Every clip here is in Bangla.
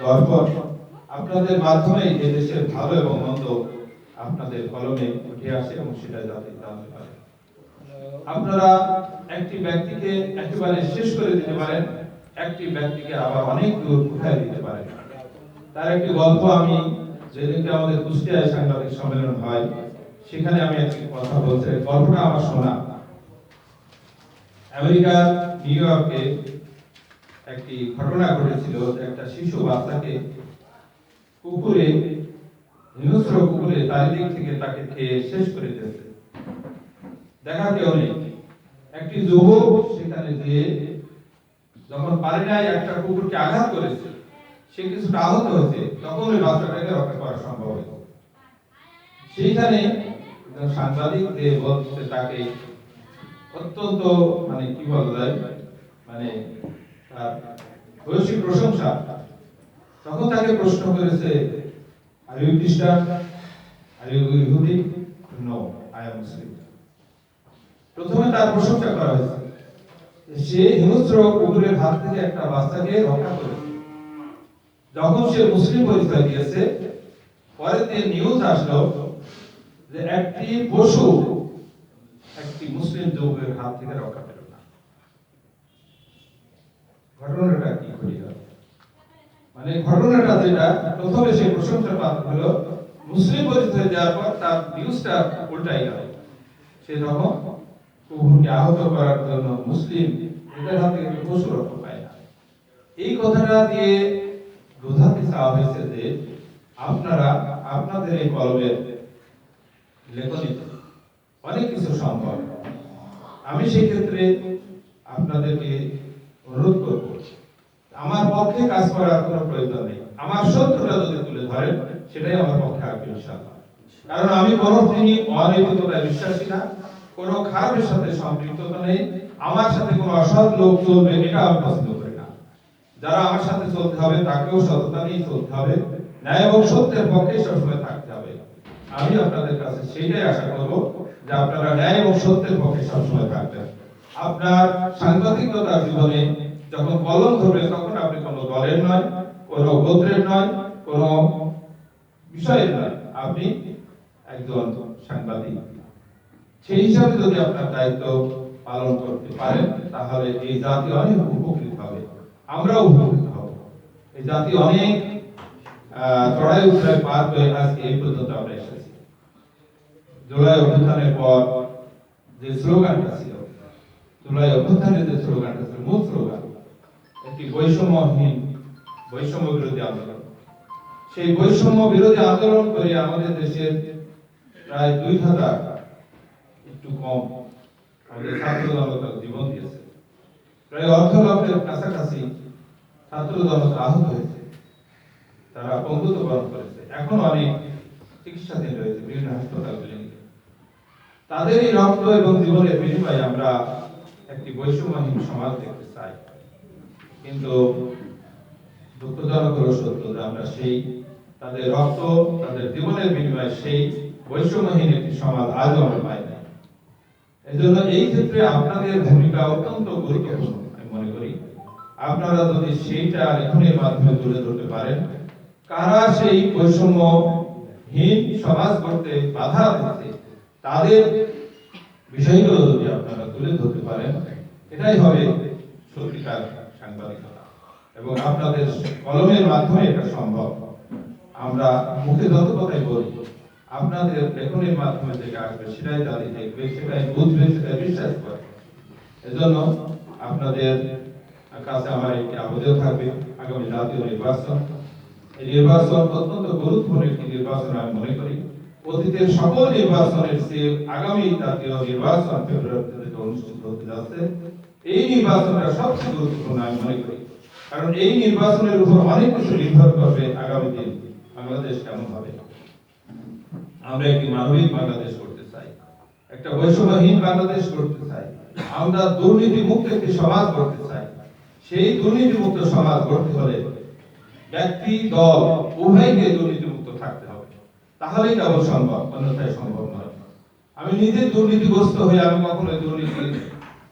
দর্পণ আপনাদের মাধ্যমে এই দেশের ভালো এবং মন্দ আপনাদের কলমে উঠে আসে এবং সেটা জাতি জানতে পারে আপনারা একটি ব্যক্তিকে একেবারে শেষ করে দিতে পারেন, একটি ব্যক্তিকে আবার অনেক দূর উঠায় দিতে পারেন। তার একটি গল্প আমি যেদিনকে আমাদের কুষ্টিয়ায় সাংবাদিক সম্মেলন হয়, সেখানে আমি একটি কথা বলছি গল্পটা আমার শোনা। আমেরিকার নিউ ইয়র্কে একটি ঘটনা ঘটেছিল যে শিশু বাচ্চাকে কুকুরে, হিংস্র কুকুরে চারিদিক থেকে তাকে খেয়ে শেষ করে দিয়েছে। দেখা কেউ নেই। একটি যুবক সেখানে গিয়ে যখন পারে নাই একটা কুকুরকে আঘাত করেছে, সে কিছুটা আহত হয়েছে, তখন ওই বাচ্চাটাকে রক্ষা করা সম্ভব হয়েছে। সেইখানে সাংবাদিক যে বলছে, তাকে অত্যন্ত মানে কি বলা যায় মানে ভূয়সী প্রশংসা তখন তাকে প্রশ্ন করেছে are you Christian are you ইহুদি নো আই এম মুসলিম প্রথমে তার প্রশংসা করা হয়েছে। সে হিংস্র কুকুরের হাত থেকে একটা বাচ্চাকে রক্ষা করেছে যখন সে মুসলিম পরিচয় দিয়েছে পরে দিন নিউজ আসলো যে একটি পশু একটি মুসলিম যুবকের হাত থেকে রক্ষা পেল না। ঘটনাটা কি ঘটিল মানে ঘটনাটা যেটা, প্রথমে সে প্রশংসা পাত্র হলো, মুসলিম পরিচয় দেওয়ার পর তার নিউজটা উল্টাই গেল। সে যখন কুকুরকে আহত করার জন্য মুসলিম এদের হাত পশু রক্ষা পায় না। এই কথাটা দিয়ে বোঝাতে চাওয়া হয়েছে যে, আপনারা আপনাদের এই কলমের লেখনীতে অনেক কিছু সম্ভব। আমি সেই ক্ষেত্রে আপনাদেরকে অনুরোধ করব। আমার পক্ষে কাজ করার কোনো প্রয়োজন নেই। আমার সত্যটা যদি তুলে ধরেন সেটাই আমার পক্ষে আসবে ইনশাআল্লাহ। কারণ আমি কোনো তিনি অনৈতিকতায় বিশ্বাসী না, কোনো খারাপের সাথে সম্পৃক্ততা নেই, আমার সাথে কোনো অসৎ লোক চলবে এটা আমি পছন্দ করি না। যারা আমার সাথে চলতে হবে, তাকেও সততা নিয়ে চলতে হবে। ন্যায় এবং সত্যের পক্ষে সবসময় থাকতে হবে। আমি আপনাদের কাছে সেইটাই আশা করব যে আপনারা ন্যায় এবং সত্যের পক্ষে সবসময় থাকবেন। আপনার সাংবাদিকতার জীবনে যখন কলম ধরবে, তখন দলের নয়, কোনো গোত্রের নয়, কোনো বিষয়ের নয়। আপনি একজন সাংবাদিক। সেই হিসাবে যদি আপনার দায়িত্ব পালন করতে পারেন, তাহলে এই জাতি অনেক উপকৃত হবে। আমরাও উপকৃত হব। এই জাতি অনেক চড়াই পার হয়ে আজকে এই পর্যন্ত আমরা এসেছি। জুলাই অভ্যুত্থানের পর যে স্লোগানটা ছিল, জুলাই অভ্যুত্থানের যে স্লোগানটা ছিল, মূল স্লোগান, একটি বৈষম্যহীন বৈষম্য বিরোধী আন্দোলন। সেই বৈষম্য বিরোধী আন্দোলন করে আমাদের দেশের প্রায় দুই হাজার একটু কম আমাদের ছাত্র জনতা জীবন দিয়েছে। প্রায় অর্ধ কাছাকাছি ছাত্র জনতা আহত হয়েছে। তারা বন্ধুত্ব বরণ করেছে। এখন অনেক চিকিৎসাধীন রয়েছে বিভিন্ন হাসপাতালগুলিতে তাদের এই রক্ত এবং জীবনের বিনিময়ে আমরা একটি বৈষম্যহীন সমাজ দেখতে চাই। কিন্তু হলো আমরা সেই তাদের রক্ত, তাদের জীবনের বিনিময়ে সেই বৈষম্যহীন একটি সমাজ আজও আমরা পাই না এজন্য এই ক্ষেত্রে আপনাদের ভূমিকা অত্যন্ত গুরুত্বপূর্ণ, আমি মনে করি। আপনারা যদি সেইটা মাধ্যমে তুলে ধরতে পারেন, কারা সেই বৈষম্যহীন সমাজ করতে বাধা দিচ্ছে, তাদের বিষয়গুলো যদি আপনারা তুলে ধরতে পারেন, এটাই হবে সত্যিকার সাংবাদিকতা। এবং আপনাদের কলমের মাধ্যমে এটা সম্ভব। আমরা মুখে যত কথাই বলি, আপনাদের লেখনের মাধ্যমে যেটা আসবে, সেটাই জাতি দেখবে সেটাই বুঝবে, সেটাই বিশ্বাস করে এজন্য আপনাদের কাছে আমার একটি আবেদন থাকবে, আগামী জাতীয় নির্বাচন। এই নির্বাচন অত্যন্ত গুরুত্বপূর্ণ একটি নির্বাচন আমি মনে করি। অতীতের সকল নির্বাচনের চেয়ে আগামী জাতীয় নির্বাচন ফেব্রুয়ারিতে অনুষ্ঠিত হতে যাচ্ছে। এই নির্বাচনটা সবচেয়ে গুরুত্বপূর্ণ আমি মনে করি। কারণ এই নির্বাচনের উপর অনেক কিছু নির্ভর করবে আগামী দিন বাংলাদেশ কেমন হবে। আমরা একটি মানবিক বাংলাদেশ করতে চাই, একটা বৈষম্যহীন বাংলাদেশ করতে চাই, আমরা দুর্নীতি মুক্ত একটি সমাজ করতে চাই। সেই দুর্নীতি মুক্ত সমাজ করতে হলে ব্যক্তি, দল উভয়কে দুর্নীতি মুক্ত থাকতে হবে। তাহলেই কেবল সম্ভব, অন্যথায় সম্ভব নয়। আমি নিজে দুর্নীতিগ্রস্ত হয়ে আমি কখনোই দুর্নীতি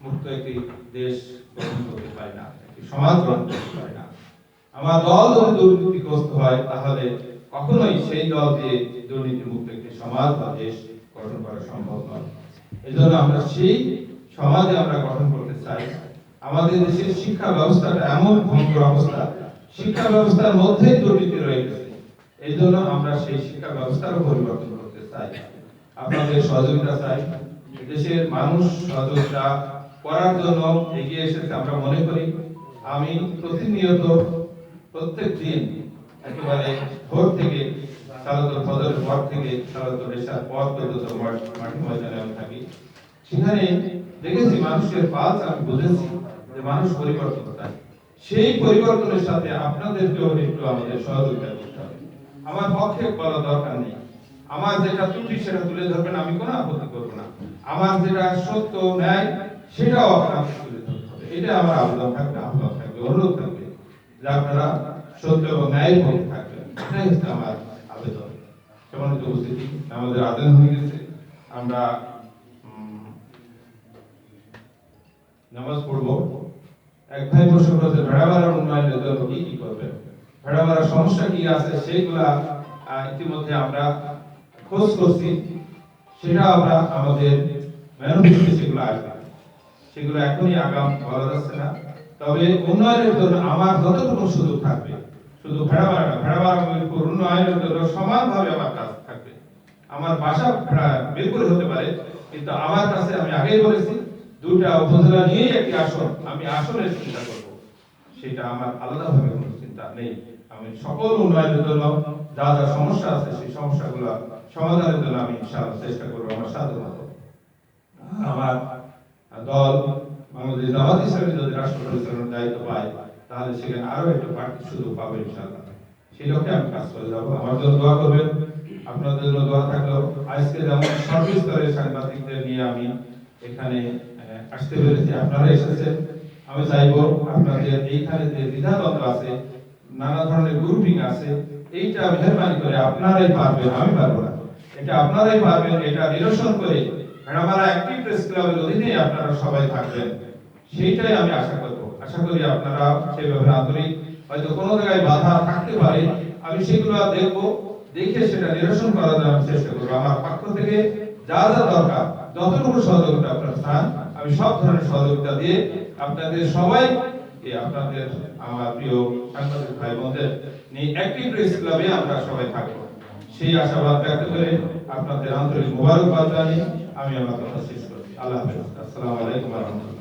মুক্ত একটি দেশ গঠন করতে পারি না। না। আমার দল যদি হয়, তাহলে কখনোই সেই দল দিয়ে দুর্নীতি মুক্ত একটি সমাজ বা দেশ গঠন করা সম্ভব নয়। আমরা সেই সমাজে আমরা গঠন করতে চাই। আমাদের দেশের শিক্ষা ব্যবস্থাটা এমন ভঙ্গুর অবস্থা। শিক্ষা ব্যবস্থার মধ্যেই দুর্নীতি রয়ে গেছে। এই জন্য আমরা সেই শিক্ষা ব্যবস্থারও পরিবর্তন করতে চাই। আপনাদের সহযোগিতা চাই। দেশের মানুষ সহযোগিতা করার জন্য এগিয়ে এসেছে, আমরা মনে করি। আমি প্রতিনিয়ত প্রত্যেক দিন একেবারে ভোর থেকে সালাতুল ফজরের পর থেকে সালাতুল এশার পর পর্যন্ত মাঠ- ময়দানে আমি থাকি। সেখানে দেখেছি মানুষের পালস আমি বুঝেছি যে মানুষ পরিবর্তন চায় সেই পরিবর্তনের সাথে আপনাদেরকেও একটু আমাদের সহযোগিতা করতে হবে। আমার পক্ষে বলা দরকার নেই। আমার যেটা ত্রুটি সেটা তুলে ধরবেন, আমি কোনো আপত্তি করব না। আমার যেটা সত্য ন্যায়, সেটাও আপনাকে তুলে ধরতে হবে। এটা আমার আবেদন থাকবে, আহ্বান। থাকবে অনুরোধ থাকবে যে আপনারা সত্য এবং ন্যায়ের পক্ষে থাকবেন। এটাই হচ্ছে আমার আবেদন। সম্মানিত উপস্থিতি, আমাদের আবেদন হয়ে গেছে। আমরা নামাজ পড়ব। এক ভাই প্রশ্ন করেছে, ভেড়ামারার উন্নয়নের জন্য কি কি করবেন? ভেড়ামারার সমস্যা কি আছে? সেগুলা ইতিমধ্যে আমরা খোঁজ করছি। সেটা আমরা আমাদের ম্যানুফ্যাকচারিং সেগুলো আসবে। সেগুলো এখনই আগাম বলা যাচ্ছে না। তবে উন্নয়নের জন্য আমার যতটুকু সুযোগ থাকবে, শুধু না ভেড়ামারা মিরপুর উন্নয়নের জন্য সমানভাবে আমার কাজ থাকবে। আমার বাসা ভেড়া- হতে পারে, কিন্তু আমার কাছে আমি আগেই বলেছি দুটা উপজেলা নিয়েই একটি আসন, আমি আসনের চিন্তা করব। সেটা আমার আলাদাভাবে কোনো চিন্তা নেই। আমি সকল উন্নয়নের জন্য যা যা সমস্যা আছে, সেই সমস্যাগুলো সমাধানের জন্য আমি চেষ্টা করব, আমার সাধ্য আমার দল বাংলাদেশ জামাত ইসলামী যদি রাষ্ট্র পরিচালনার দায়িত্ব পায় তাহলে সেখানে আরও একটা বাড়তি সুযোগ পাবে ইনশাআল্লাহ। সেই লক্ষ্যে আমি কাজ করে যাব। আমার জন্য দোয়া করবেন। আপনাদের জন্য দোয়া থাকলেও আজকে যেমন সর্বস্তরের সাংবাদিকদের নিয়ে আমি এখানে আসতে পেরেছি। আপনারা এসেছেন। আমি চাইব আপনাদের এইখানে যে দ্বিধাদ্বন্দ্ব আছে, নানা ধরনের গ্রুপিং আছে, এইটা মেহরবানি করে আপনারাই পারবেন, আমি পারব না। এটা আপনারাই পারবেন, এটা নিরসন করে ভেড়ামারা অ্যাক্টিভ প্রেস ক্লাবের অধীনে আপনারা সবাই থাকবেন। সেইটাই আমি আশা করব। আশা করি আপনারা সেইভাবে আন্তরিক হয়তো কোনো জায়গায় বাধা থাকতে পারে, আমি সেগুলো দেখব। দেখে সেটা নিরসন করার জন্য চেষ্টা করব। আমার পক্ষ থেকে যা যা দরকার, যতটুকু সহযোগিতা আপনারা চান আমি সব ধরনের সহযোগিতা দিয়ে আপনাদের সবাই আপনাদের আমার প্রিয় সাংবাদিক ভাই বোনদের নিয়ে অ্যাক্টিভ প্রেস ক্লাবে আমরা সবাই থাকব। সেই আশাবাদ ব্যক্ত করে আপনাদের আন্তরিক মোবারকবাদ জানিয়ে আমি আমার কথা শেষ করছি। আল্লাহ হাফেজ। আসসালামু আলাইকুম রাহমাতুল্লাহ।